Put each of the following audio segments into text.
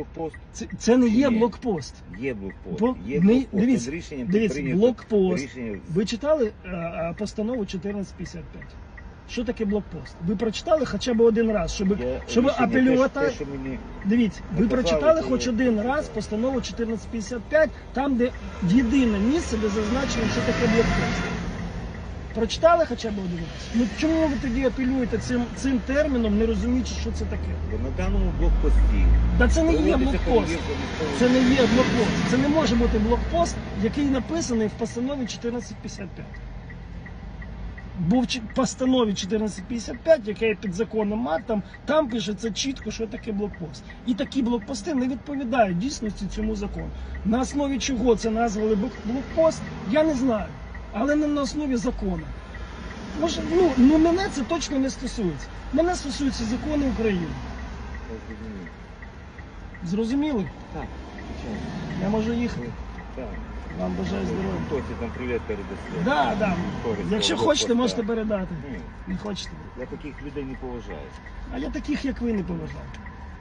Блокпост Це, це не є Ні. блокпост. є блокпост. Бо- Є не- блокпост. дивіться, Над рішенням дивіться, прийнято блокпост. Рішення Ви читали е, е, постанову 1455? Що таке блокпост? Ви прочитали хоча б один раз, щоб, Я- щоб рішення апелювати. Те, те, що мені Дивіться, ви Показали, прочитали хоч я- один раз постанову 1455, там, де єдине місце, де зазначено, що таке блокпост. Прочитали хоча б один? Ну чому ви тоді апелюєте цим, цим терміном, не розуміючи, що це таке? бо на даному блокпості Та це не є блокпост. Це не є блокпост. Це не може бути блокпост, який написаний в постанові 1455. Бо в постанові 1455, яка є підзаконним актом, там пишеться чітко, що таке блокпост. І такі блокпости не відповідають дійсності цьому закону. На основі чого це назвали блокпост, я не знаю. Але не на основі закону. Може, ну, ну мене це точно не стосується. Мене стосуються закони України. Зрозуміли? Так, звичайно. Я можу їхати. Так. Вам бажаю здоров'я. Хтось там привіт передасте. Да, да. Якщо хочете, можете передати. Ні, Не хочете. я таких людей не поважаю. А я таких, як ви, не поважаю.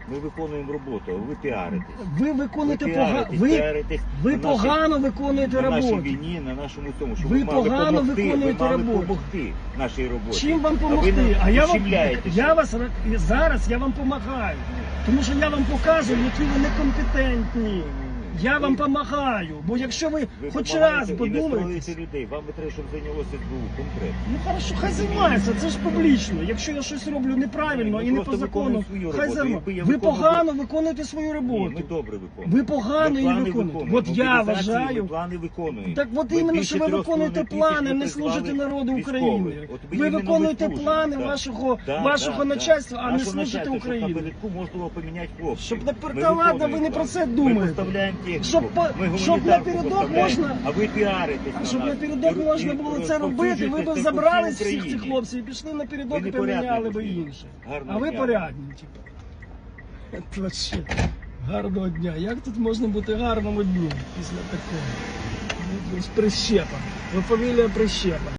Ми виконуємо роботу, а ви піаритесь. Ви виконуєте ви погано. піаритесь, Ви, піаритесь ви на нашій- погано виконуєте на нашій роботу. війні, на нашому цьому, що Ви ви, мали погано помогти, виконуєте ви мали роботу. допомогти нашій роботі. Чим вам А ви допомогти? А я вам ущемляєтеся. я вас ра- зараз я вам допомагаю. Тому що я вам показую, які ви некомпетентні. Ні, ні, ні. Я вам допомагаю. Бо якщо ви, ви хоч раз подумаєте. людей. Вам би треба, щоб зайнялося СБУ конкретно. Ну хорошо, хай займається, це ж публічно. Якщо я щось роблю неправильно Ми і не по закону, хай роботу. займе. Якби я Ви погано виконуєте свою Ні, роботу. ми добре виконуємо. Ви погано Ми її виконуєте. От я вважаю. Плани виконуємо. Так от іменно, що ви виконуєте плани, не служите народу. України. Ви виконуєте плани вашого, вашого начальства, а не служите Україні. Щоб Ми Та ладно, ви не про це думаєте. Щоб по- ми щоб гуманітарку напередок поставляємо, можна- А ви піаритесь на щоб нас. напередок І- можна і було це робити, ви розповсюджуєте б це по забрали всій всіх цих Україні. хлопців і пішли напередок Ви і поміняли такі. інше. Гарного А ви дня. порядні, типу. Вообще гарного дня. Як тут можна бути гарному дню після такого? Ну, З прищепа. Ви фамілія прищепа.